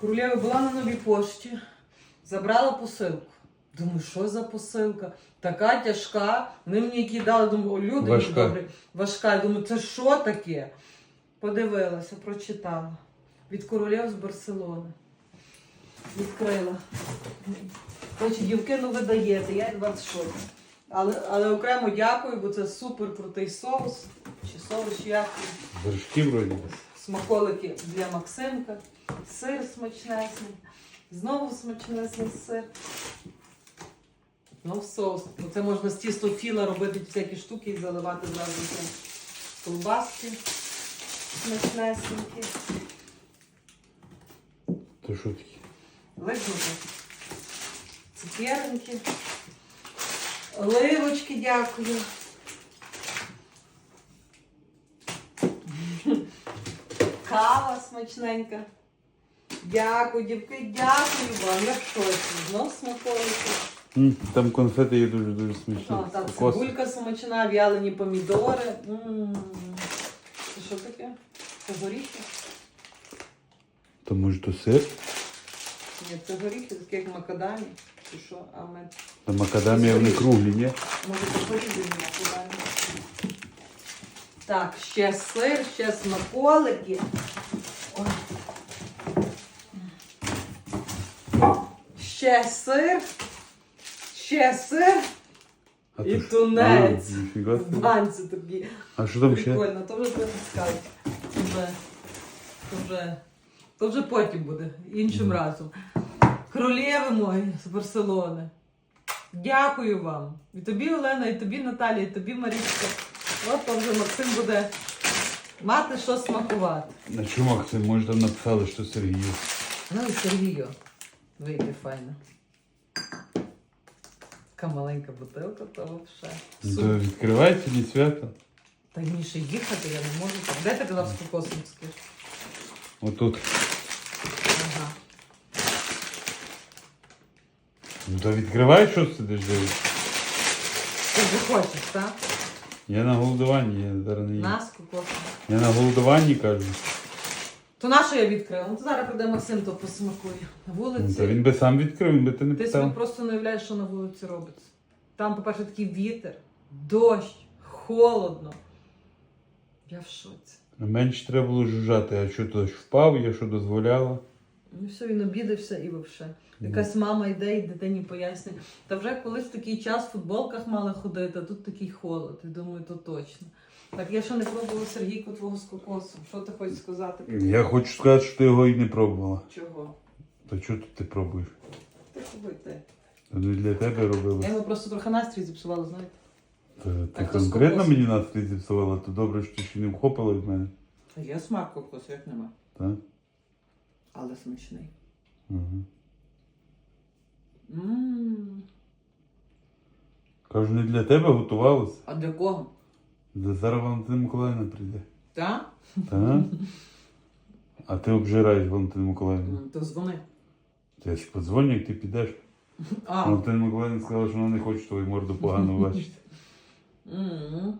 Королева була на новій пошті, забрала посилку. Думаю, що за посилка? Така тяжка. Вони мені які дали, думаю, о, люди Важка. добрі. Важка. Я думаю, це що таке? Подивилася, прочитала. Від королів з Барселони. Відкрила. Коротше, дівки, ну ви даєте, я від вас шоці. Але, але окремо дякую, бо це супер крутий соус. Чи соус, як. Вершки вроді. Смаколики для Максимка. Сир смачнесний. Знову смачнесний сир. Ну, соус. Оце можна з тісто філа робити всякі штуки і заливати зразу. Колбаски смачнесенькі. То що таке? Видно. Цукеринки. Оливочки, дякую. Кава смачненька. Дякую, дівки, дякую вам. Я в. Знов смаколики. М, Там конфети є дуже-дуже смачні. так, Кокос. цибулька смачна, в'ялені помідори. М. Це що таке? Це горіхи? То може то сир? Ні, це горіхи, такі як макадамі. Чи що? А ми Та макадамія вони круглі, ні? Може, то порізані макадамі. Так, ще сир, ще смаколики. Ой. Ще сир. Ще сир. А І то тунець. А, В банці тобі. А що там ще? Прикольно, то вже притискають. То вже, то вже, то вже потім буде, іншим разом. Королєви мої з Барселони. Дякую вам. І тобі, Олена, і тобі, Наталія, і тобі, Марічка. От то вже Максим буде мати що смакувати. На чому Максим? Може там написали, що Сергію. Ну і Сергію. Вийде файно. Така маленька бутилка, то взагалі. Ну, То сьогодні свято. Та мені ще їхати, я не можу. Де ти казав з кокосом скиш? Отут. Ага. Ну то відкривай, що сидиш дивишся. Ти вже хочеш, так? Я на голодуванні, я зараз не їм. Нас кокосом. Я на голодуванні кажу. То на що я відкрила? Ну то зараз прийде Максим, то посмакує. На Ну, вулиці. то він би сам відкрив, він би ти не Ти собі питав. просто не уявляєш, що на вулиці робиться. Там, по-перше, такий вітер, дощ, холодно. Я в шоці. Менше треба було жужжати, а що то ж впав, я що дозволяла. Ну все, він обідався і вовше. Якась мама йде і дитині пояснює. Та вже колись в такий час в футболках мали ходити, а тут такий холод. І думаю, то точно. Так я ще не пробувала Сергійку твого з кокосом. Що ти хочеш сказати? Я хочу сказати, що ти його і не пробувала. Чого? То чого тут ти пробуєш? Ти куди ти? Не для тебе Я робила. йому просто трохи настрій зіпсувала, знаєте. Та Ти Так, то з конкретно мені настрій зіпсувала, то добре, що ти ще не вхопила від мене. А є смак кокосу, як нема. Так? Але смачний. Угу. Мм. Кажу, не для тебе готувалася. А для кого? Де зараз Валентина Миколаївна прийде. Так? Так? А ти обжираєш Валентину Миколаївну. М, То дзвони. Я ж подзвоню, як ти підеш. А. Валентина Миколаївна сказала, що вона не хоче твою морду погано бачити. М.